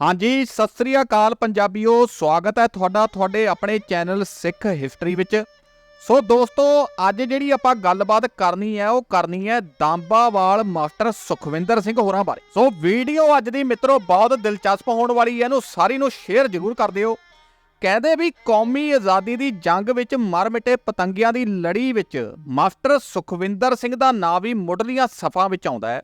ਹਾਂਜੀ, ਸਤਿ ਸ੍ਰੀ ਅਕਾਲ ਪੰਜਾਬੀਓ, ਸਵਾਗਤ ਹੈ ਤੁਹਾਡਾ ਤੁਹਾਡੇ ਆਪਣੇ ਚੈਨਲ ਸਿੱਖ ਹਿਸਟਰੀ ਵਿੱਚ। ਸੋ ਦੋਸਤੋ, ਅੱਜ ਜਿਹੜੀ ਆਪਾਂ ਗੱਲਬਾਤ ਕਰਨੀ ਹੈ, ਉਹ ਕਰਨੀ ਹੈ ਦਾਂਬਾਵਾਲ ਮਾਸਟਰ ਸੁਖਵਿੰਦਰ ਸਿੰਘ ਹੋਰਾਂ ਬਾਰੇ। ਸੋ ਵੀਡੀਓ ਅੱਜ ਦੀ ਮਿੱਤਰੋ ਬਹੁਤ ਦਿਲਚਸਪ ਹੋਣ ਵਾਲੀ ਹੈ, ਇਹਨੂੰ ਸਾਰੀ ਨੂੰ ਸ਼ੇਅਰ ਜ਼ਰੂਰ ਕਰ ਦਿਓ। ਕਹਿੰਦੇ ਵੀ ਕੌਮੀ ਆਜ਼ਾਦੀ ਦੀ ਜੰਗ ਵਿੱਚ ਮਰ ਮਿਟੇ ਪਤੰਗਿਆਂ ਦੀ ਲੜੀ ਵਿੱਚ ਮਾਸਟਰ ਸੁਖਵਿੰਦਰ ਸਿੰਘ ਦਾ ਨਾਂ ਵੀ ਮੁੱਢਲੀਆਂ ਸਫਾਂ ਵਿੱਚ ਆਉਂਦਾ ਹੈ।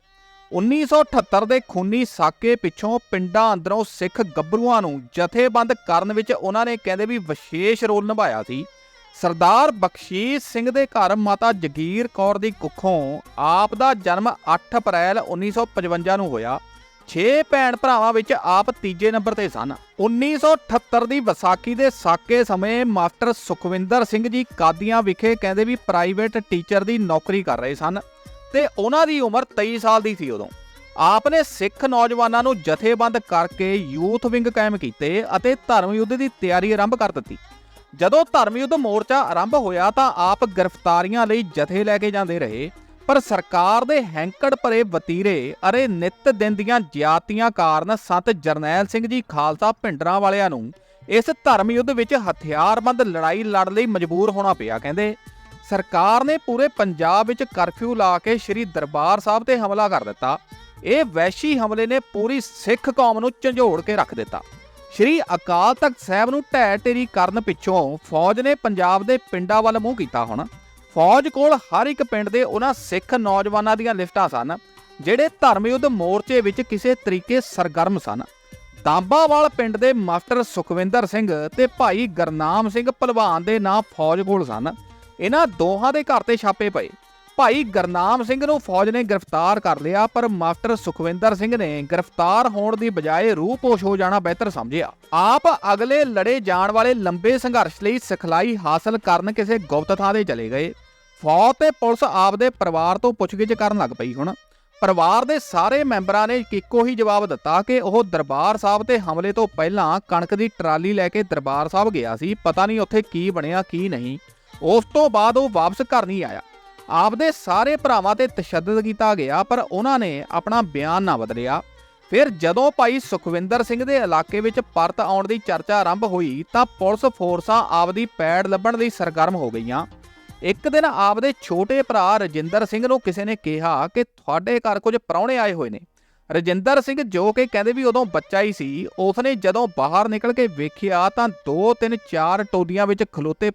1978 ਦੇ ਖੂਨੀ ਸਾਕੇ ਪਿੱਛੋਂ ਪਿੰਡਾਂ ਅੰਦਰੋਂ ਸਿੱਖ ਗੱਭਰੂਆਂ ਨੂੰ ਜਥੇਬੰਦ ਕਰਨ ਵਿੱਚ ਉਹਨਾਂ ਨੇ ਕਹਿੰਦੇ ਵੀ ਵਿਸ਼ੇਸ਼ ਰੋਲ ਨਿਭਾਇਆ ਸੀ। ਸਰਦਾਰ ਬਖਸ਼ੀਸ਼ ਸਿੰਘ ਦੇ ਘਰ ਮਾਤਾ ਜਗੀਰ ਕੌਰ ਦੀ ਕੁੱਖੋਂ ਆਪ ਦਾ ਜਨਮ 8 ਅਪ੍ਰੈਲ 1955 ਨੂੰ ਹੋਇਆ। 6 ਭੈਣ ਭਰਾਵਾਂ ਵਿੱਚ ਆਪ ਤੀਜੇ ਨੰਬਰ ਤੇ ਸਨ। 1978 ਦੀ ਵਿਸਾਖੀ ਦੇ ਸਾਕੇ ਸਮੇਂ ਮਾਸਟਰ ਸੁਖਵਿੰਦਰ ਸਿੰਘ ਜੀ ਕਾਦੀਆਂ ਵਿਖੇ ਕਹਿੰਦੇ ਵੀ ਪ੍ਰਾਈਵੇਟ ਟੀਚਰ ਦੀ ਨੌਕਰੀ ਕਰ ਰਹੇ ਸਨ। ਤੇ ਉਹਨਾਂ ਦੀ ਉਮਰ 23 ਸਾਲ ਦੀ ਸੀ ਉਦੋਂ। ਆਪ ਨੇ ਸਿੱਖ ਨੌਜਵਾਨਾਂ ਨੂੰ ਜਥੇਬੰਦ ਕਰਕੇ ਯੂਥ ਵਿੰਗ ਕਾਇਮ ਕੀਤੇ ਅਤੇ ਧਰਮ ਯੁੱਧ ਦੀ ਤਿਆਰੀ ਆਰੰਭ ਕਰ ਦਿੱਤੀ। ਜਦੋਂ ਧਰਮ ਯੁੱਧ ਮੋਰਚਾ ਆਰੰਭ ਹੋਇਆ ਤਾਂ ਆਪ ਗ੍ਰਿਫਤਾਰੀਆਂ ਲਈ ਜਥੇ ਲੈ ਕੇ ਜਾਂਦੇ ਰਹੇ, ਪਰ ਸਰਕਾਰ ਦੇ ਹੈਂਕੜ ਭਰੇ ਵਤੀਰੇ ਅਰੇ ਨਿਤ ਦਿਨ ਦੀਆਂ ਜਿਆਤੀਆਂ ਕਾਰਨ ਸੰਤ ਜਰਨੈਲ ਸਿੰਘ ਜੀ ਖਾਲਸਾ ਭਿੰਡਰਾਂ ਵਾਲਿਆਂ ਨੂੰ ਇਸ ਧਰਮ ਯੁੱਧ ਵਿੱਚ ਹਥਿਆਰਬੰਦ ਲੜਾਈ ਲੜਨ ਲਈ ਮਜਬੂਰ ਹੋਣਾ ਪਿਆ, ਕਹਿੰਦੇ। ਸਰਕਾਰ ਨੇ ਪੂਰੇ ਪੰਜਾਬ ਵਿੱਚ ਕਰਫਿਊ ਲਾ ਕੇ ਸ੍ਰੀ ਦਰਬਾਰ ਸਾਹਿਬ ਤੇ ਹਮਲਾ ਕਰ ਦਿੱਤਾ। ਇਹ ਵੈਸ਼ੀ ਹਮਲੇ ਨੇ ਪੂਰੀ ਸਿੱਖ ਕੌਮ ਨੂੰ ਝੰਜੋੜ ਕੇ ਰੱਖ ਦਿੱਤਾ। ਸ੍ਰੀ ਅਕਾਲ ਤਖਤ ਸਾਹਿਬ ਨੂੰ ਢਹਿ ਢੇਰੀ ਕਰਨ ਪਿੱਛੋਂ ਫੌਜ ਨੇ ਪੰਜਾਬ ਦੇ ਪਿੰਡਾਂ ਵੱਲ ਮੂੰਹ ਕੀਤਾ ਹੁਣ। ਫੌਜ ਕੋਲ ਹਰ ਇੱਕ ਪਿੰਡ ਦੇ ਉਹਨਾਂ ਸਿੱਖ ਨੌਜਵਾਨਾਂ ਦੀਆਂ ਲਿਸਟਾਂ ਸਨ, ਜਿਹੜੇ ਧਰਮ ਯੁੱਧ ਮੋਰਚੇ ਵਿੱਚ ਕਿਸੇ ਤਰੀਕੇ ਸਰਗਰਮ ਸਨ। ਦਾਂਬਾਵਾਲ ਪਿੰਡ ਦੇ ਮਾਸਟਰ ਸੁਖਵਿੰਦਰ ਸਿੰਘ ਤੇ ਭਾਈ ਗਰਨਾਮ ਸਿੰਘ ਭਲਵਾਨ ਦੇ ਨਾਂ ਫੌਜ ਕੋਲ ਸਨ। ਇਹਨਾਂ ਦੋਹਾਂ ਦੇ ਘਰ ਤੇ ਛਾਪੇ ਪਏ। ਭਾਈ ਗਰਨਾਮ ਸਿੰਘ ਨੂੰ ਫੌਜ ਨੇ ਗ੍ਰਿਫਤਾਰ ਕਰ ਲਿਆ, ਪਰ ਮਾਸਟਰ ਸੁਖਵਿੰਦਰ ਸਿੰਘ ਨੇ ਗ੍ਰਿਫਤਾਰ ਹੋਣ ਦੀ ਬਜਾਏ ਰੂਪੋਸ਼ ਹੋ ਜਾਣਾ ਬਿਹਤਰ ਸਮਝਿਆ। ਆਪ ਅਗਲੇ ਲੜੇ ਜਾਣ ਵਾਲੇ ਲੰਬੇ ਸੰਘਰਸ਼ ਲਈ ਸਿਖਲਾਈ ਹਾਸਲ ਕਰਨ ਕਿਸੇ ਗੁਪਤ ਥਾਂ ਤੇ ਚਲੇ ਗਏ। ਫੌਜ ਤੇ ਪੁਲਿਸ ਆਪ ਦੇ ਪਰਿਵਾਰ ਤੋਂ ਪੁੱਛਗਿੱਛ ਕਰਨ ਲੱਗ ਪਈ ਹੁਣ। ਪਰਿਵਾਰ ਦੇ ਸਾਰੇ ਮੈਂਬਰਾਂ ਨੇ ਇੱਕੋ ਹੀ ਜਵਾਬ ਦਿੱਤਾ ਕਿ ਉਹ ਦਰਬਾਰ ਸਾਹਿਬ ਤੇ ਹਮਲੇ ਤੋਂ ਪਹਿਲਾਂ ਕਣਕ ਦੀ ਟਰਾਲੀ ਲੈ ਕੇ ਦਰਬਾਰ ਸਾਹਿਬ ਗਿਆ ਸੀ, ਪਤਾ ਨਹੀਂ ਉੱਥੇ ਕੀ ਬਣਿਆ, ਕੀ ਨਹੀਂ। ਉਸ ਤੋਂ ਬਾਅਦ ਉਹ ਵਾਪਸ ਘਰ ਨਹੀਂ ਆਇਆ। ਆਪਦੇ ਸਾਰੇ ਭਰਾਵਾਂ ਤੇ ਤਸ਼ੱਦਦ ਕੀਤਾ ਗਿਆ, ਪਰ ਉਹਨਾਂ ਨੇ ਆਪਣਾ ਬਿਆਨ ਨਾ ਬਦਲਿਆ। ਫਿਰ ਜਦੋਂ ਭਾਈ ਸੁਖਵਿੰਦਰ ਸਿੰਘ ਦੇ ਇਲਾਕੇ ਵਿੱਚ ਪਰਤ ਆਉਣ ਦੀ ਚਰਚਾ ਆਰੰਭ ਹੋਈ, ਤਾਂ ਪੁਲਿਸ ਫੋਰਸਾਂ ਆਪਦੀ ਪੈੜ ਲੱਭਣ ਲਈ ਸਰਗਰਮ ਹੋ ਗਈਆਂ। ਇੱਕ ਦਿਨ ਆਪਦੇ ਛੋਟੇ ਭਰਾ ਰਜਿੰਦਰ ਸਿੰਘ ਨੂੰ ਕਿਸੇ ਨੇ ਕਿਹਾ ਕਿ ਤੁਹਾਡੇ ਘਰ ਕੁਝ ਪ੍ਰਾਹੁਣੇ ਆਏ ਹੋਏ ਨੇ। ਰਜਿੰਦਰ ਸਿੰਘ ਜੋ ਕਿ ਕਹਿੰਦੇ ਵੀ ਉਦੋਂ ਬੱਚਾ ਹੀ ਸੀ, ਉਸਨੇ ਜਦੋਂ ਬਾਹਰ ਨਿਕਲ ਕੇ ਵੇਖਿਆ ਤਾਂ 2 3 4 ਟੋਲੀਆਂ ਵਿੱਚ ਖਲੋਤੇ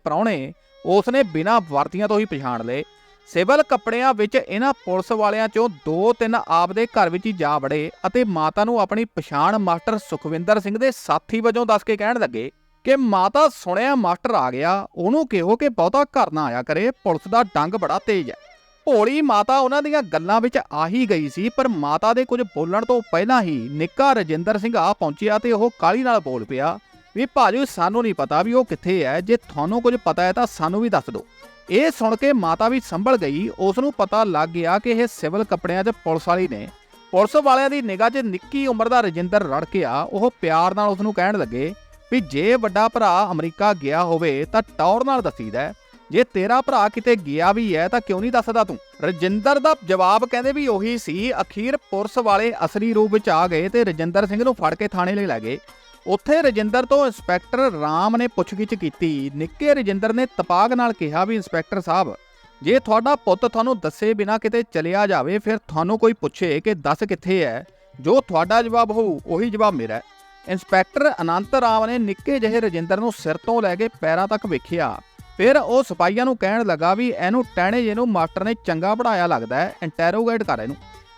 ਉਸ ਨੇ ਬਿਨਾਂ ਵਰਤੀਆਂ ਤੋਂ ਹੀ ਪਛਾਣ ਲਏ। ਸਿਵਲ ਕੱਪੜਿਆਂ ਵਿੱਚ ਇਹਨਾਂ ਪੁਲਿਸ ਵਾਲਿਆਂ ਚੋਂ ਦੋ ਤਿੰਨ ਆਪਦੇ ਘਰ ਵਿੱਚ ਹੀ ਜਾ ਵੜੇ ਅਤੇ ਮਾਤਾ ਨੂੰ ਆਪਣੀ ਪਛਾਣ ਮਾਸਟਰ ਸੁਖਵਿੰਦਰ ਸਿੰਘ ਦੇ ਸਾਥੀ ਵਜੋਂ ਦੱਸ ਕੇ ਕਹਿਣ ਲੱਗੇ ਕਿ ਮਾਤਾ ਸੁਣਿਆ ਮਾਸਟਰ ਆ ਗਿਆ, ਉਹਨੂੰ ਕਿਹੋ ਕਿ ਬਹੁਤਾ ਘਰ ਨਾ ਆਇਆ ਕਰੇ, ਪੁਲਿਸ ਦਾ ਡੰਗ ਬੜਾ ਤੇਜ਼ ਹੈ। ਭੋਲੀ ਮਾਤਾ ਉਹਨਾਂ ਦੀਆਂ ਗੱਲਾਂ ਵਿੱਚ ਆ ਹੀ ਗਈ ਸੀ, ਪਰ ਮਾਤਾ ਦੇ ਕੁਝ ਬੋਲਣ ਤੋਂ ਪਹਿਲਾਂ ਹੀ ਨਿੱਕਾ ਰਜਿੰਦਰ ਸਿੰਘ ਆ ਪਹੁੰਚਿਆ ਤੇ ਉਹ ਕਾਲੀ ਨਾਲ ਬੋਲ ਪਿਆ ਵੀ ਭਾਜੀ, ਸਾਨੂੰ ਨਹੀਂ ਪਤਾ ਵੀ ਉਹ ਕਿੱਥੇ ਹੈ। ਜੇ ਤੁਹਾਨੂੰ ਕੁਝ ਪਤਾ ਹੈ ਤਾਂ ਸਾਨੂੰ ਵੀ ਦੱਸ ਦਿਓ। ਇਹ ਸੁਣ ਕੇ ਮਾਤਾ ਵੀ ਸੰਭਲ ਗਈ। ਉਸ ਨੂੰ ਪਤਾ ਲੱਗ ਗਿਆ ਕਿ ਇਹ ਸਿਵਲ ਕੱਪੜਿਆਂ 'ਚ ਪੁਲਿਸ ਵਾਲੀ ਨੇ। ਪੁਲਿਸ ਵਾਲਿਆਂ ਦੀ ਨਿਗਾਹ 'ਚ ਨਿੱਕੀ ਉਮਰ ਦਾ ਰਜਿੰਦਰ ਰੜ ਕੇ ਆ ਉਹ ਪਿਆਰ ਨਾਲ ਉਸ ਨੂੰ ਕਹਿਣ ਲੱਗੇ ਵੀ ਜੇ ਵੱਡਾ ਭਰਾ ਅਮਰੀਕਾ ਗਿਆ ਹੋਵੇ ਤਾਂ ਟੌਰ ਨਾਲ ਦੱਸੀਦਾ ਹੈ। ਜੇ ਤੇਰਾ ਭਰਾ ਕਿਤੇ ਗਿਆ ਵੀ ਹੈ ਤਾਂ ਕਿਉਂ ਨਹੀਂ ਦੱਸਦਾ ਤੂੰ? ਰਜਿੰਦਰ ਦਾ ਜਵਾਬ ਕਹਿੰਦੇ ਵੀ ਉਹੀ ਸੀ। ਅਖੀਰ ਪੁਲਿਸ ਵਾਲੇ ਅਸਲੀ ਰੂਪ ਵਿੱਚ ਆ ਗਏ ਤੇ ਰਜਿੰਦਰ ਸਿੰਘ ਨੂੰ ਫੜ ਕੇ ਥਾਣੇ ਲਈ ਲੈ ਗਏ। ਉੱਥੇ ਰਜਿੰਦਰ ਤੋਂ ਇੰਸਪੈਕਟਰ ਰਾਮ ਨੇ ਪੁੱਛਗਿੱਛ ਕੀਤੀ। ਨਿੱਕੇ ਰਜਿੰਦਰ ਨੇ ਤਪਾਗ ਨਾਲ ਕਿਹਾ ਵੀ, ਇੰਸਪੈਕਟਰ ਸਾਹਿਬ, ਜੇ ਤੁਹਾਡਾ ਪੁੱਤ ਤੁਹਾਨੂੰ ਦੱਸੇ ਬਿਨਾ ਕਿਤੇ ਚਲਿਆ ਜਾਵੇ, ਫਿਰ ਤੁਹਾਨੂੰ ਕੋਈ ਪੁੱਛੇ ਕਿ ਦੱਸ ਕਿੱਥੇ ਹੈ ਜੋ ਤੁਹਾਡਾ ਜਵਾਬ ਹੋਊ, ਉਹੀ ਜਵਾਬ ਮੇਰਾ ਇੰਸਪੈਕਟਰ ਅਨੰਤ ਰਾਮ ਨੇ ਨਿੱਕੇ ਜਿਹੇ ਰਜਿੰਦਰ ਨੂੰ ਸਿਰ ਤੋਂ ਲੈ ਕੇ ਪੈਰਾਂ ਤੱਕ ਵੇਖਿਆ। ਫਿਰ ਉਹ ਸਿਪਾਹੀਆਂ ਨੂੰ ਕਹਿਣ ਲੱਗਾ ਵੀ, ਇਹਨੂੰ ਟਹਿਣੇ ਜੇ ਨੂੰ ਮਾਸਟਰ ਨੇ ਚੰਗਾ ਪੜਾਇਆ ਲੱਗਦਾ ਹੈ ਇੰਟਰੋਗੇਟ ਕਰ ਇਹਨੂੰ।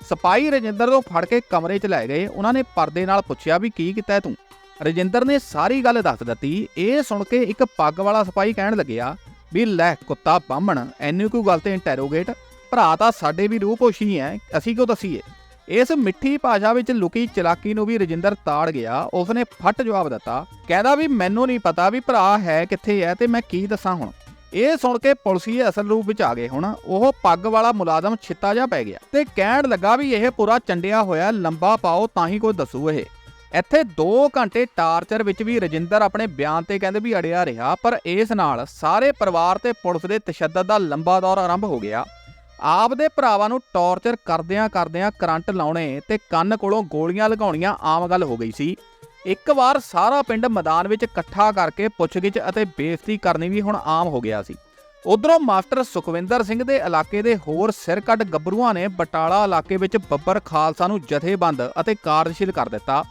ਸਿਪਾਹੀ ਰਜਿੰਦਰ ਤੋਂ ਫੜ ਕੇ ਕਮਰੇ 'ਚ ਲੈ ਗਏ। ਉਹਨਾਂ ਨੇ ਪਰਦੇ ਨਾਲ ਪੁੱਛਿਆ ਵੀ, ਕੀ ਕੀਤਾ ਤੂੰ? ਰਜਿੰਦਰ ਨੇ ਸਾਰੀ ਗੱਲ ਦੱਸ ਦਿੱਤੀ। ਇਹ ਸੁਣ ਕੇ ਇੱਕ ਪੱਗ ਵਾਲਾ ਸਿਪਾਹੀ ਕਹਿਣ ਲੱਗਿਆ ਵੀ ਲੈ ਕੁੱਤਾ ਬਾਹਮਣ, ਐਨੀ ਕੋਈ ਗੱਲ ਤੇ ਇੰਟਰੋਗੇਟ ਭਰਾ ਤਾਂ ਸਾਡੇ ਵੀ ਰੂਪੋਸ਼ੀ ਐ, ਅਸੀਂ ਕਿਉਂ ਦਸੀਏ? ਇਸ ਮਿੱਠੀ ਭਾਸ਼ਾ ਵਿੱਚ ਲੁਕੀ ਚਲਾਕੀ ਨੂੰ ਵੀ ਰਜਿੰਦਰ ਤਾੜ ਗਿਆ, ਉਸਨੇ ਫੱਟ ਜਵਾਬ ਦਿੱਤਾ, ਕਹਿੰਦਾ ਵੀ ਮੈਨੂੰ ਨਹੀਂ ਪਤਾ ਵੀ ਭਰਾ ਹੈ ਕਿੱਥੇ ਹੈ ਤੇ ਮੈਂ ਕੀ ਦੱਸਾਂ ਹੁਣ। ਇਹ ਸੁਣ ਕੇ ਪੁਲਿਸੀਏ ਅਸਲ ਰੂਪ ਵਿੱਚ ਆ ਗਏ ਹੁਣ, ਉਹ ਪੱਗ ਵਾਲਾ ਮੁਲਾਜ਼ਮ ਛਿੱਤਾ ਜਾ ਪੈ ਗਿਆ ਤੇ ਕਹਿਣ ਲੱਗਾ ਵੀ ਇਹ ਪੂਰਾ ਚੰਡਿਆ ਹੋਇਆ, ਲੰਬਾ ਪਾਓ ਤਾਂ ਹੀ ਕੋਈ ਦੱਸੂ ਇਹ। ਇੱਥੇ 2 ਘੰਟੇ ਟਾਰਚਰ ਵਿੱਚ ਵੀ ਰਜਿੰਦਰ ਆਪਣੇ ਬਿਆਨ ਤੇ ਕਹਿੰਦੇ ਵੀ ਅੜਿਆ ਰਿਹਾ, ਪਰ ਇਸ ਨਾਲ ਸਾਰੇ ਪਰਿਵਾਰ ਤੇ ਪੁਲਿਸ ਦੇ ਤਸ਼ੱਦਦ ਦਾ ਲੰਬਾ ਦੌਰ ਆਰੰਭ ਹੋ ਗਿਆ। ਆਪ ਦੇ ਭਰਾਵਾਂ ਨੂੰ ਟਾਰਚਰ ਕਰਦਿਆਂ ਕਰਦਿਆਂ ਕਰੰਟ ਲਾਉਣੇ ਤੇ ਕੰਨ ਕੋਲੋਂ ਗੋਲੀਆਂ ਲਗਾਉਣੀਆਂ ਆਮ ਗੱਲ ਹੋ ਗਈ ਸੀ। ਇੱਕ ਵਾਰ ਸਾਰਾ ਪਿੰਡ ਮੈਦਾਨ ਵਿੱਚ ਇਕੱਠਾ ਕਰਕੇ ਪੁੱਛਗਿੱਛ ਅਤੇ ਬੇਇੱਜ਼ਤੀ ਕਰਨੀ ਵੀ ਹੁਣ ਆਮ ਹੋ ਗਿਆ ਸੀ। ਉਧਰੋਂ ਮਾਸਟਰ ਸੁਖਵਿੰਦਰ ਸਿੰਘ ਦੇ ਇਲਾਕੇ ਦੇ ਹੋਰ ਸਿਰਕੱਢ ਗੱਭਰੂਆਂ ਨੇ ਬਟਾਲਾ ਇਲਾਕੇ ਵਿੱਚ ਬੱਬਰ ਖਾਲਸਾ ਨੂੰ ਜਥੇਬੰਦ ਅਤੇ ਕਾਰਜਸ਼ੀਲ ਕਰ ਦਿੱਤਾ।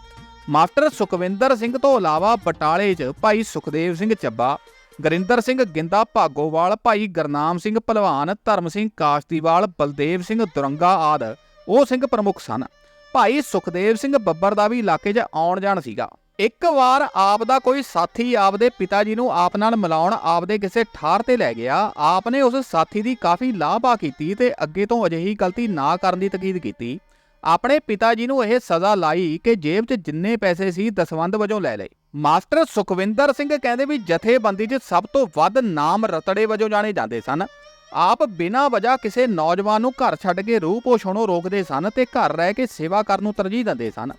ਮਾਸਟਰ ਸੁਖਵਿੰਦਰ ਸਿੰਘ ਤੋਂ ਇਲਾਵਾ ਬਟਾਲੇ 'ਚ ਭਾਈ ਸੁਖਦੇਵ ਸਿੰਘ ਚੱਬਾ, ਗੁਰਿੰਦਰ ਸਿੰਘ ਗਿੰਦਾ ਭਾਗੋਵਾਲ, ਭਾਈ ਗਰਨਾਮ ਸਿੰਘ ਭਲਵਾਨ ਧਰਮ ਸਿੰਘ ਕਾਸ਼ਤੀਵਾਲ, ਬਲਦੇਵ ਸਿੰਘ ਦੁਰੰਗਾ ਆਦ ਉਹ ਸਿੰਘ ਪ੍ਰਮੁੱਖ ਸਨ। ਭਾਈ ਸੁਖਦੇਵ ਸਿੰਘ ਬੱਬਰ ਦਾ ਵੀ ਇਲਾਕੇ 'ਚ ਆਉਣ ਜਾਣ ਸੀਗਾ। ਇੱਕ ਵਾਰ ਆਪ ਦਾ ਕੋਈ ਸਾਥੀ ਆਪਦੇ ਪਿਤਾ ਜੀ ਨੂੰ ਆਪ ਨਾਲ ਮਿਲਾਉਣ ਆਪਦੇ ਕਿਸੇ ਠਾਰ ਤੇ ਲੈ ਗਿਆ, ਆਪ ਨੇ ਉਸ ਸਾਥੀ ਦੀ ਕਾਫੀ ਲਾਭਾ ਕੀਤੀ ਤੇ ਅੱਗੇ ਤੋਂ ਅਜਿਹੀ ਗਲਤੀ ਨਾ ਕਰਨ ਦੀ ਤਕੀਦ ਕੀਤੀ। ਆਪਣੇ ਪਿਤਾ ਜੀ ਨੂੰ ਇਹ ਸਜ਼ਾ ਲਾਈ ਕਿ ਜੇਬ 'ਚ ਜਿੰਨੇ ਪੈਸੇ ਸੀ ਦਸਵੰਦ ਵਜੋਂ ਲੈ ਲਏ। ਮਾਸਟਰ ਸੁਖਵਿੰਦਰ ਸਿੰਘ ਕਹਿੰਦੇ ਵੀ ਜਥੇਬੰਦੀ 'ਚ ਸਭ ਤੋਂ ਵੱਧ ਨਾਮ ਰਤੜੇ ਵਜੋਂ ਜਾਣੇ ਜਾਂਦੇ ਸਨ। ਆਪ ਬਿਨਾਂ ਵਜ੍ਹਾ ਕਿਸੇ ਨੌਜਵਾਨ ਨੂੰ ਘਰ ਛੱਡ ਕੇ ਰੂਹ ਪੋਸ਼ਣੋਂ ਰੋਕਦੇ ਸਨ ਤੇ ਘਰ ਰਹਿ ਕੇ ਸੇਵਾ ਕਰਨ ਨੂੰ ਤਰਜੀਹ ਦਿੰਦੇ ਸਨ।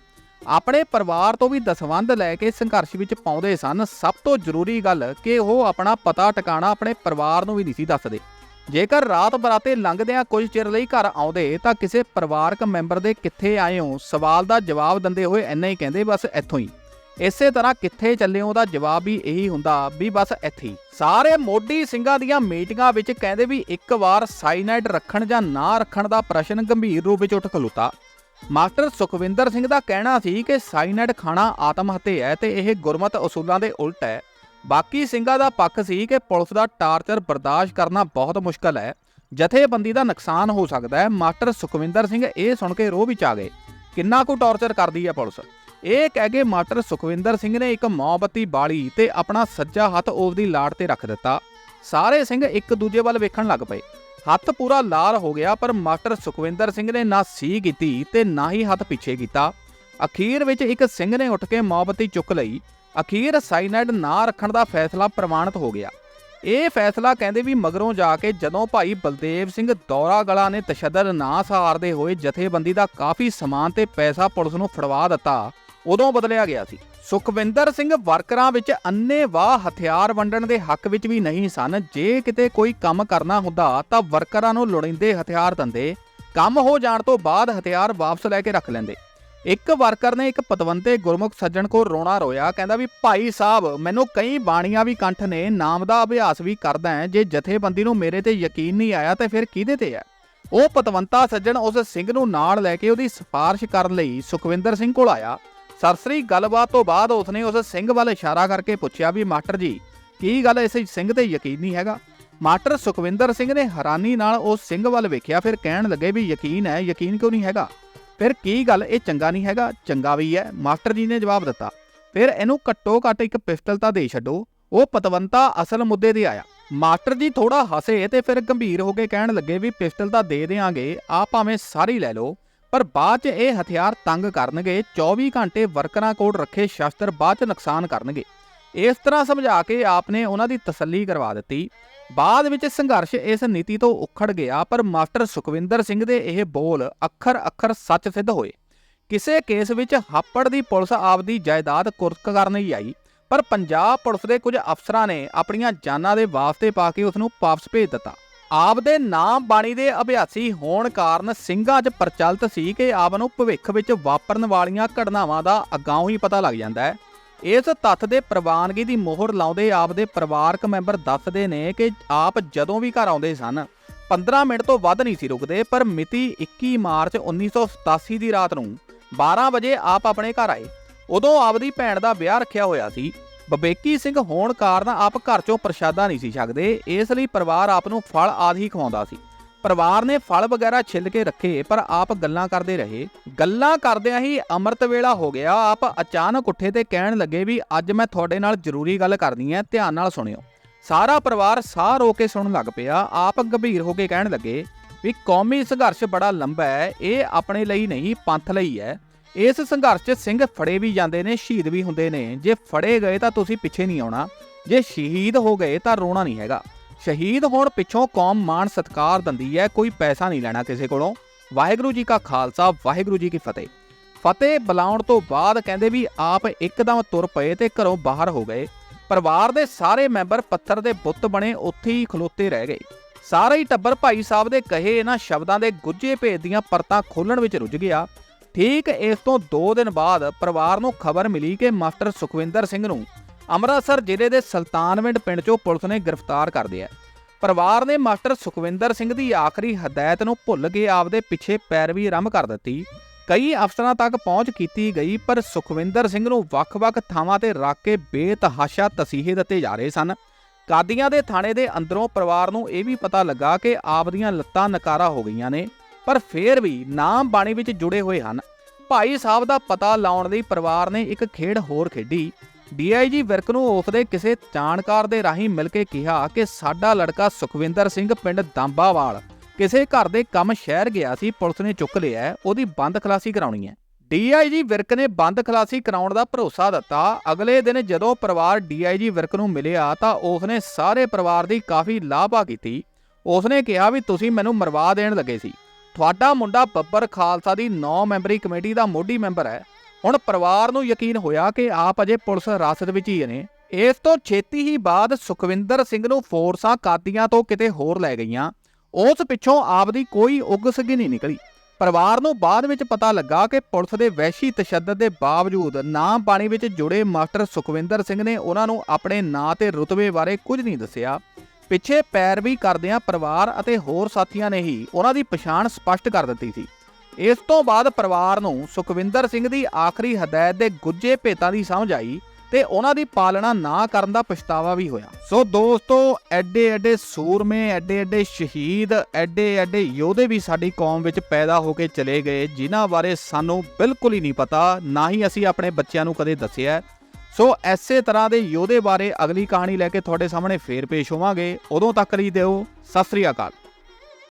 ਆਪਣੇ ਪਰਿਵਾਰ ਤੋਂ ਵੀ ਦਸਵੰਦ ਲੈ ਕੇ ਸੰਘਰਸ਼ ਵਿੱਚ ਪਾਉਂਦੇ ਸਨ। ਸਭ ਤੋਂ ਜ਼ਰੂਰੀ ਗੱਲ ਕਿ ਉਹ ਆਪਣਾ ਪਤਾ ਟਿਕਾਣਾ ਆਪਣੇ ਪਰਿਵਾਰ ਨੂੰ ਵੀ ਨਹੀਂ ਸੀ ਦੱਸਦੇ। ਜੇਕਰ ਰਾਤ ਬਰਾਤੇ ਲੰਘਦਿਆਂ ਕੁਝ ਚਿਰ ਲਈ ਘਰ ਆਉਂਦੇ ਤਾਂ ਕਿਸੇ ਪਰਿਵਾਰਕ ਮੈਂਬਰ ਦੇ ਕਿੱਥੇ ਆਏ ਹੋ ਸਵਾਲ ਦਾ ਜਵਾਬ ਦਿੰਦੇ ਹੋਏ ਇੰਨਾ ਹੀ ਕਹਿੰਦੇ ਬਸ ਇੱਥੋਂ ਹੀ। ਇਸੇ ਤਰ੍ਹਾਂ ਕਿੱਥੇ ਚੱਲਿਓ ਦਾ ਜਵਾਬ ਵੀ ਇਹੀ ਹੁੰਦਾ ਵੀ ਬਸ ਇੱਥੇ ਹੀ। ਸਾਰੇ ਮੋਢੀ ਸਿੰਘਾਂ ਦੀਆਂ ਮੀਟਿੰਗਾਂ ਵਿੱਚ ਕਹਿੰਦੇ ਵੀ ਇੱਕ ਵਾਰ ਸਾਈਨਾਈਡ ਰੱਖਣ ਜਾਂ ਨਾ ਰੱਖਣ ਦਾ ਪ੍ਰਸ਼ਨ ਗੰਭੀਰ ਰੂਪ ਵਿੱਚ ਉੱਠ ਖਲੋਤਾ। ਮਾਸਟਰ ਸੁਖਵਿੰਦਰ ਸਿੰਘ ਦਾ ਕਹਿਣਾ ਸੀ ਕਿ ਸਾਈਨਾਈਡ ਖਾਣਾ ਆਤਮ ਹੱਤਿਆ ਹੈ ਤੇ ਇਹ ਗੁਰਮਤ ਅਸੂਲਾਂ ਦੇ ਉਲਟ ਹੈ। ਬਾਕੀ ਸਿੰਘਾਂ ਦਾ ਪੱਖ ਸੀ ਕਿ ਪੁਲਿਸ ਦਾ ਟਾਰਚਰ ਬਰਦਾਸ਼ਤ ਕਰਨਾ ਬਹੁਤ ਮੁਸ਼ਕਲ ਹੈ। ਜਥੇਬੰਦੀ ਦਾ ਨੁਕਸਾਨ ਹੋ ਸਕਦਾ ਹੈ। ਮਾਸਟਰ ਸੁਖਵਿੰਦਰ ਸਿੰਘ ਇਹ ਸੁਣ ਕੇ ਰੋਹ ਵਿੱਚ ਆ ਗਏ। ਕਿੰਨਾ ਕੁ ਟਾਰਚਰ ਕਰਦੀ ਹੈ ਪੁਲਿਸ? ਇਹ ਕਹਿ ਕੇ ਮਾਸਟਰ ਸੁਖਵਿੰਦਰ ਸਿੰਘ ਨੇ ਇੱਕ ਮੌਬਤੀ ਬਾਲੀ ਤੇ ਆਪਣਾ ਸੱਜਾ ਹੱਥ ਉਸ ਦੀ ਲਾੜ ਤੇ ਰੱਖ ਦਿੱਤਾ। ਸਾਰੇ ਸਿੰਘ ਇੱਕ ਦੂਜੇ ਵੱਲ ਵੇਖਣ ਲੱਗ ਪਏ। ਹੱਥ ਪੂਰਾ ਲਾਲ ਹੋ ਗਿਆ, ਪਰ ਮਾਸਟਰ ਸੁਖਵਿੰਦਰ ਸਿੰਘ ਨੇ ਨਾ ਸੀ ਕੀਤੀ ਤੇ ਨਾ ਹੀ ਹੱਥ ਪਿੱਛੇ ਕੀਤਾ। ਅਖੀਰ ਵਿੱਚ ਇੱਕ ਸਿੰਘ ਨੇ ਉੱਠ ਕੇ ਮੌਬਤੀ ਚੁੱਕ ਲਈ। ਅਖੀਰ ਸਾਈਨਾਈਡ ਨਾ ਰੱਖਣ ਦਾ ਫੈਸਲਾ ਪ੍ਰਮਾਣਿਤ ਹੋ ਗਿਆ। ਇਹ ਫੈਸਲਾ ਕਹਿੰਦੇ ਵੀ ਮਗਰੋਂ ਜਾ ਕੇ ਜਦੋਂ ਭਾਈ ਬਲਦੇਵ ਸਿੰਘ ਦੌਰਾ ਗਲਾ ਨੇ ਤਸ਼ੱਦਦ ਨਾ ਸਹਾਰਦੇ ਹੋਏ ਜਥੇਬੰਦੀ ਦਾ ਕਾਫੀ ਸਮਾਨ ਤੇ ਪੈਸਾ ਪੁਲਿਸ ਨੂੰ ਫੜਵਾ ਦਿੱਤਾ, ਉਦੋਂ ਬਦਲਿਆ ਗਿਆ ਸੀ। ਸੁਖਵਿੰਦਰ ਸਿੰਘ ਵਰਕਰਾਂ ਵਿੱਚ ਅੰਨੇਵਾਹ ਹਥਿਆਰ ਵੰਡਣ ਦੇ ਹੱਕ ਵਿੱਚ ਵੀ ਨਹੀਂ ਸਨ। ਜੇ ਕਿਤੇ ਕੋਈ ਕੰਮ ਕਰਨਾ ਹੁੰਦਾ ਤਾਂ ਵਰਕਰਾਂ ਨੂੰ ਲੋੜੀਂਦੇ ਹਥਿਆਰ ਦਿੰਦੇ, ਕੰਮ ਹੋ ਜਾਣ ਤੋਂ ਬਾਅਦ ਹਥਿਆਰ ਵਾਪਸ ਲੈ ਕੇ ਰੱਖ ਲੈਂਦੇ। ਇੱਕ ਵਰਕਰ ਨੇ ਇੱਕ ਪਤਵੰਤੇ ਗੁਰਮੁਖ ਸੱਜਣ ਕੋਲ ਰੋਣਾ ਰੋਇਆ, ਕਹਿੰਦਾ ਵੀ, ਭਾਈ ਸਾਹਿਬ, ਮੈਨੂੰ ਕਈ ਬਾਣੀਆਂ ਵੀ ਕੰਠ ਨੇ, ਨਾਮ ਦਾ ਅਭਿਆਸ ਵੀ ਕਰਦਾ ਹੈ, ਜੇ ਜਥੇਬੰਦੀ ਨੂੰ ਮੇਰੇ ਤੇ ਯਕੀਨ ਨਹੀਂ ਆਇਆ ਤਾਂ ਫਿਰ ਕਿਹਦੇ ਤੇ ਹੈ? ਉਹ ਪਤਵੰਤਾ ਸੱਜਣ ਉਸ ਸਿੰਘ ਨੂੰ ਨਾਲ ਲੈ ਕੇ ਉਹਦੀ ਸਿਫਾਰਿਸ਼ ਕਰਨ ਲਈ ਸੁਖਵਿੰਦਰ ਸਿੰਘ ਕੋਲ ਆਇਆ। ਸਰਸਰੀ ਗੱਲਬਾਤ ਤੋਂ ਬਾਅਦ ਉਸਨੇ ਉਸ ਸਿੰਘ ਵੱਲ ਇਸ਼ਾਰਾ ਕਰਕੇ ਪੁੱਛਿਆ ਵੀ, ਮਾਸਟਰ ਜੀ, ਕੀ ਗੱਲ ਇਸ ਸਿੰਘ ਤੇ ਯਕੀਨ ਨਹੀਂ ਹੈਗਾ? ਮਾਸਟਰ ਸੁਖਵਿੰਦਰ ਸਿੰਘ ਨੇ ਹੈਰਾਨੀ ਨਾਲ ਉਸ ਸਿੰਘ ਵੱਲ ਵੇਖਿਆ, ਫਿਰ ਕਹਿਣ ਲੱਗੇ ਵੀ, ਯਕੀਨ ਹੈ, ਯਕੀਨ ਕਿਉਂ ਨਹੀਂ ਹੈਗਾ? ਫਿਰ ਕੀ ਗੱਲ? ਇਹ ਚੰਗਾ ਨਹੀਂ ਹੈਗਾ। ਚੰਗਾ ਵੀ ਹੈ। ਮਾਸਟਰ ਜੀ ਨੇ ਜਵਾਬ ਦਿੱਤਾ। ਫਿਰ ਇਹਨੂੰ ਘੱਟੋ ਘੱਟ ਇੱਕ ਪਿਸਟਲ ਤਾਂ ਦੇ ਛੱਡੋ। ਉਹ ਪਤਵੰਤਾ ਅਸਲ ਮੁੱਦੇ ਤੇ ਆਇਆ। ਮਾਸਟਰ ਜੀ ਥੋੜਾ ਹੱਸੇ ਤੇ ਫਿਰ ਗੰਭੀਰ ਹੋ ਕੇ ਕਹਿਣ ਲੱਗੇ ਵੀ ਪਿਸਟਲ ਤਾਂ ਦੇ ਦੇਾਂਗੇ ਆ ਭਾਵੇਂ ਸਾਰੀ ਲੈ ਲਓ। ਪਰ ਬਾਅਦ 'ਚ ਇਹ ਹਥਿਆਰ ਤੰਗ ਕਰਨਗੇ 24 ਘੰਟੇ ਵਰਕਰਾਂ ਕੋਲ ਰੱਖੇ ਸ਼ਸਤਰ ਬਾਅਦ 'ਚ ਨੁਕਸਾਨ ਕਰਨਗੇ। ਇਸ ਤਰ੍ਹਾਂ ਸਮਝਾ ਕੇ ਆਪ ਨੇ ਉਹਨਾਂ ਦੀ ਤਸੱਲੀ ਕਰਵਾ ਦਿੱਤੀ। ਬਾਅਦ ਵਿੱਚ ਸੰਘਰਸ਼ ਇਸ ਨੀਤੀ ਤੋਂ ਉਖੜ ਗਿਆ, ਪਰ ਮਾਸਟਰ ਸੁਖਵਿੰਦਰ ਸਿੰਘ ਦੇ ਇਹ ਬੋਲ ਅੱਖਰ ਅੱਖਰ ਸੱਚ ਸਿੱਧ ਹੋਏ। ਕਿਸੇ ਕੇਸ ਵਿੱਚ ਹਾਪੜ ਦੀ ਪੁਲਿਸ ਆਪਦੀ ਜਾਇਦਾਦ ਕੁਰਕ ਕਰਨ ਹੀ ਆਈ, ਪਰ ਪੰਜਾਬ ਪੁਲਿਸ ਦੇ ਕੁਝ ਅਫਸਰਾਂ ਨੇ ਆਪਣੀਆਂ ਜਾਨਾਂ ਦੇ ਵਾਸਤੇ ਪਾ ਕੇ ਉਸ ਨੂੰ ਵਾਪਸ ਭੇਜ ਦਿੱਤਾ। ਆਪ ਦੇ ਨਾਮ ਬਾਣੀ ਦੇ ਅਭਿਆਸੀ ਹੋਣ ਕਾਰਨ ਸਿੰਘਾਂ 'ਚ ਪ੍ਰਚਲਿਤ ਸੀ ਕਿ ਆਪ ਨੂੰ ਭਵਿੱਖ ਵਿੱਚ ਵਾਪਰਨ ਵਾਲੀਆਂ ਘਟਨਾਵਾਂ ਦਾ ਅਗਾਉਂ ਹੀ ਪਤਾ ਲੱਗ ਜਾਂਦਾ ਹੈ। ਇਸ ਤੱਥ ਦੇ ਪ੍ਰਵਾਨਗੀ ਦੀ ਮੋਹਰ ਲਾਉਂਦੇ ਆਪ ਦੇ ਪਰਿਵਾਰਕ ਮੈਂਬਰ ਦੱਸਦੇ ਨੇ ਕਿ ਆਪ ਜਦੋਂ ਵੀ ਘਰ ਆਉਂਦੇ ਸਨ 15 ਮਿੰਟ ਤੋਂ ਵੱਧ ਨਹੀਂ ਸੀ ਰੁਕਦੇ, ਪਰ ਮਿਤੀ 21 ਮਾਰਚ 1987 ਦੀ ਰਾਤ ਨੂੰ 12 ਵਜੇ ਆਪ ਆਪਣੇ ਘਰ ਆਏ। ਉਦੋਂ ਆਪਦੀ ਭੈਣ ਦਾ ਵਿਆਹ ਰੱਖਿਆ ਹੋਇਆ ਸੀ। ਬਬੇਕੀ ਸਿੰਘ ਹੋਣ ਕਾਰਨ ਆਪ ਘਰ ਚੋਂ ਪ੍ਰਸ਼ਾਦਾ ਨਹੀਂ ਸੀ ਛਕਦੇ, ਇਸ ਲਈ ਪਰਿਵਾਰ ਆਪ ਨੂੰ ਫਲ ਆਦਿ ਹੀ ਖਵਾਉਂਦਾ ਸੀ। ਪਰਿਵਾਰ ਨੇ ਫਲ ਵਗੈਰਾ ਛਿੱਲ ਕੇ ਰੱਖੇ, ਪਰ ਆਪ ਗੱਲਾਂ ਕਰਦੇ ਰਹੇ। ਗੱਲਾਂ ਕਰਦਿਆਂ ਹੀ ਅੰਮ੍ਰਿਤ ਵੇਲਾ ਹੋ ਗਿਆ। ਆਪ ਅਚਾਨਕ ਉੱਠੇ ਤੇ ਕਹਿਣ ਲੱਗੇ ਵੀ, ਅੱਜ ਮੈਂ ਤੁਹਾਡੇ ਨਾਲ ਜ਼ਰੂਰੀ ਗੱਲ ਕਰਨੀ ਹੈ, ਧਿਆਨ ਨਾਲ ਸੁਣਿਓ। ਸਾਰਾ ਪਰਿਵਾਰ ਸਾਹ ਰੋ ਕੇ ਸੁਣਨ ਲੱਗ ਪਿਆ। ਆਪ ਗੰਭੀਰ ਹੋ ਕੇ ਕਹਿਣ ਲੱਗੇ ਵੀ, ਕੌਮੀ ਸੰਘਰਸ਼ ਬੜਾ ਲੰਬਾ ਹੈ, ਇਹ ਆਪਣੇ ਲਈ ਨਹੀਂ, ਪੰਥ ਲਈ ਹੈ। ਇਸ ਸੰਘਰਸ਼ 'ਚ ਸਿੰਘ ਫੜੇ ਵੀ ਜਾਂਦੇ ਨੇ, ਸ਼ਹੀਦ ਵੀ ਹੁੰਦੇ ਨੇ। ਜੇ ਫੜੇ ਗਏ ਤਾਂ ਤੁਸੀਂ ਪਿੱਛੇ ਨਹੀਂ ਆਉਣਾ। ਜੇ ਸ਼ਹੀਦ ਹੋ ਗਏ ਤਾਂ ਰੋਣਾ ਨਹੀਂ ਹੈਗਾ। ਸ਼ਹੀਦ ਹੋਣ ਪਿੱਛੋਂ ਕੌਮ ਮਾਣ ਸਤਕਾਰ ਦਿੰਦੀ ਹੈ, ਕੋਈ ਪੈਸਾ ਨਹੀਂ ਲੈਣਾ ਕਿਸੇ ਕੋਲੋਂ। ਵਾਹਿਗੁਰੂ ਜੀ ਕਾ ਖਾਲਸਾ, ਵਾਹਿਗੁਰੂ ਜੀ ਕੀ ਫਤਿਹ। ਫਤਿਹ ਬੁਲਾਉਣ ਤੋਂ ਬਾਅਦ ਕਹਿੰਦੇ ਵੀ ਆਪ ਇੱਕਦਮ ਤੁਰ ਪਏ ਤੇ ਘਰੋਂ ਬਾਹਰ ਹੋ ਗਏ। ਪਰਿਵਾਰ ਦੇ ਸਾਰੇ ਮੈਂਬਰ ਪੱਥਰ ਦੇ ਬੁੱਤ ਬਣੇ, ਉੱਥੇ ਹੀ ਖਲੋਤੇ ਰਹਿ ਗਏ। ਸਾਰਾ ਹੀ ਟੱਬਰ ਭਾਈ ਸਾਹਿਬ ਦੇ ਕਹੇ ਇਹਨਾਂ ਸ਼ਬਦਾਂ ਦੇ ਗੁੱਝੇ ਭੇਦ ਦੀਆਂ ਪਰਤਾਂ ਖੋਲਣ ਵਿੱਚ ਰੁੱਝ ਗਿਆ। ਠੀਕ ਇਸ ਤੋਂ 2 ਦਿਨ ਬਾਅਦ ਪਰਿਵਾਰ ਨੂੰ ਖਬਰ ਮਿਲੀ ਕਿ ਮਾਸਟਰ ਸੁਖਵਿੰਦਰ ਸਿੰਘ ਨੂੰ ਅੰਮ੍ਰਿਤਸਰ ਜ਼ਿਲ੍ਹੇ ਦੇ ਸੁਲਤਾਨਵਿੰਡ ਪਿੰਡ 'ਚੋਂ ਪੁਲਿਸ ਨੇ ਗ੍ਰਿਫਤਾਰ ਕਰ ਲਿਆ ਪਰਿਵਾਰ ਨੇ ਮਾਸਟਰ ਸੁਖਵਿੰਦਰ ਸਿੰਘ ਦੀ ਆਖਰੀ ਹਦਾਇਤ ਨੂੰ ਭੁੱਲ ਕੇ ਆਪਦੇ ਪਿੱਛੇ ਪੈਰਵੀ ਆਰੰਭ ਕਰ ਦਿੱਤੀ। ਕਈ ਅਫਸਰਾਂ ਤੱਕ ਪਹੁੰਚ ਕੀਤੀ ਗਈ, ਪਰ ਸੁਖਵਿੰਦਰ ਸਿੰਘ ਨੂੰ ਵੱਖ-ਵੱਖ ਥਾਵਾਂ ਤੇ ਰੱਖ ਕੇ ਬੇਤਹਾਸ਼ਾ ਤਸੀਹੇ ਦਿੱਤੇ ਜਾ ਰਹੇ ਸਨ। ਕਾਦੀਆਂ ਦੇ ਥਾਣੇ ਦੇ ਅੰਦਰੋਂ ਪਰਿਵਾਰ ਨੂੰ ਇਹ ਵੀ ਪਤਾ ਲੱਗਾ ਕਿ ਆਪ ਦੀਆਂ ਲੱਤਾਂ ਨਕਾਰਾ ਹੋ ਗਈਆਂ ਨੇ, ਪਰ ਫੇਰ ਵੀ ਨਾਮ ਬਾਣੀ ਵਿੱਚ ਜੁੜੇ ਹੋਏ ਹਨ। ਭਾਈ ਸਾਹਿਬ ਦਾ ਪਤਾ ਲਾਉਣ ਲਈ ਪਰਿਵਾਰ ਨੇ ਇੱਕ ਖੇਡ ਹੋਰ ਖੇਡੀ। ਡੀਆਈਜੀ ਵਿਰਕ ਨੂੰ ਉਸਦੇ ਕਿਸੇ ਜਾਣਕਾਰ ਦੇ ਰਾਹੀਂ ਮਿਲ ਕੇ ਕਿਹਾ ਕਿ ਸਾਡਾ ਲੜਕਾ ਸੁਖਵਿੰਦਰ ਸਿੰਘ ਪਿੰਡ ਦਾਂਬਾਵਾਲ ਕਿਸੇ ਘਰ ਦੇ ਕੰਮ ਸ਼ਹਿਰ ਗਿਆ ਸੀ, ਪੁਲਿਸ ਨੇ ਚੁੱਕ ਲਿਆ ਉਹਦੀ ਬੰਦ ਖਲਾਸੀ ਕਰਾਉਣੀ ਹੈ। ਡੀਆਈਜੀ ਵਿਰਕ ਨੇ ਬੰਦ ਖਲਾਸੀ ਕਰਾਉਣ ਦਾ ਭਰੋਸਾ ਦਿੱਤਾ। ਅਗਲੇ ਦਿਨ ਜਦੋਂ ਪਰਿਵਾਰ ਡੀਆਈਜੀ ਵਿਰਕ ਨੂੰ ਮਿਲਿਆ ਤਾਂ ਉਸਨੇ ਸਾਰੇ ਪਰਿਵਾਰ ਦੀ ਕਾਫੀ ਲਾਭਾ ਕੀਤੀ। ਉਸਨੇ ਕਿਹਾ ਵੀ ਤੁਸੀਂ ਮੈਨੂੰ ਮਰਵਾ ਦੇਣ ਲੱਗੇ ਸੀ। ਤੁਹਾਡਾ ਮੁੰਡਾ ਬੱਬਰ ਖਾਲਸਾ ਦੀ 9 ਮੈਂਬਰੀ ਕਮੇਟੀ ਦਾ ਮੋਢੀ ਮੈਂਬਰ ਹੈ। ਹੁਣ ਪਰਿਵਾਰ ਨੂੰ ਯਕੀਨ ਹੋਇਆ ਕਿ ਆਪ ਅਜੇ ਪੁਲਿਸ ਹਿਰਾਸਤ ਵਿੱਚ ਹੀ ਨੇ। ਇਸ ਤੋਂ ਛੇਤੀ ਹੀ ਬਾਅਦ ਸੁਖਵਿੰਦਰ ਸਿੰਘ ਨੂੰ ਫੋਰਸਾਂ ਕਾਦੀਆਂ ਤੋਂ ਕਿਤੇ ਹੋਰ ਲੈ ਗਈਆਂ। ਉਸ ਪਿੱਛੋਂ ਆਪ ਦੀ ਕੋਈ ਉੱਗ ਸਗੀ ਨਹੀਂ ਨਿਕਲੀ। ਪਰਿਵਾਰ ਨੂੰ ਬਾਅਦ ਵਿੱਚ ਪਤਾ ਲੱਗਾ ਕਿ ਪੁਲਿਸ ਦੇ ਵੈਸ਼ੀ ਤਸ਼ੱਦਦ ਦੇ ਬਾਵਜੂਦ ਨਾਮ ਪਾਣੀ ਵਿੱਚ ਜੁੜੇ ਮਾਸਟਰ ਸੁਖਵਿੰਦਰ ਸਿੰਘ ਨੇ ਉਹਨਾਂ ਨੂੰ ਆਪਣੇ ਨਾਂ ਤੇ ਰੁਤਬੇ ਬਾਰੇ ਕੁਝ ਨਹੀਂ ਦੱਸਿਆ। ਪਿੱਛੇ ਪੈਰਵੀ ਕਰਦਿਆਂ ਪਰਿਵਾਰ ਅਤੇ ਹੋਰ ਸਾਥੀਆਂ ਨੇ ਹੀ ਉਹਨਾਂ ਦੀ ਪਛਾਣ ਸਪਸ਼ਟ ਕਰ ਦਿੱਤੀ ਸੀ। ਇਸ ਤੋਂ ਬਾਅਦ ਪਰਿਵਾਰ ਨੂੰ ਸੁਖਵਿੰਦਰ ਸਿੰਘ ਦੀ ਆਖਰੀ ਹਦਾਇਤ ਦੇ ਗੁੱਜੇ ਭੇਤਾਂ ਦੀ ਸਮਝ ਆਈ ਤੇ ਉਹਨਾਂ ਦੀ ਪਾਲਣਾ ਨਾ ਕਰਨ ਦਾ ਪਛਤਾਵਾ ਵੀ ਹੋਇਆ। ਸੋ ਦੋਸਤੋ, ਐਡੇ ਐਡੇ ਸੂਰਮੇ, ਐਡੇ ਐਡੇ ਸ਼ਹੀਦ, ਐਡੇ ਐਡੇ ਯੋਧੇ ਵੀ ਸਾਡੀ ਕੌਮ ਵਿੱਚ ਪੈਦਾ ਹੋ ਕੇ ਚਲੇ ਗਏ, ਜਿਨ੍ਹਾਂ ਬਾਰੇ ਸਾਨੂੰ ਬਿਲਕੁਲ ਹੀ ਨਹੀਂ ਪਤਾ, ਨਾ ਹੀ ਅਸੀਂ ਆਪਣੇ ਬੱਚਿਆਂ ਨੂੰ ਕਦੇ ਦੱਸਿਆ। ਸੋ ਐਸੇ ਤਰ੍ਹਾਂ ਦੇ ਯੋਧੇ ਬਾਰੇ ਅਗਲੀ ਕਹਾਣੀ ਲੈ ਕੇ ਤੁਹਾਡੇ ਸਾਹਮਣੇ ਫੇਰ ਪੇਸ਼ ਹੋਵਾਂਗੇ। ਉਦੋਂ ਤੱਕ ਲਈ ਦਿਓ, ਸਤਿ ਸ੍ਰੀ ਅਕਾਲ।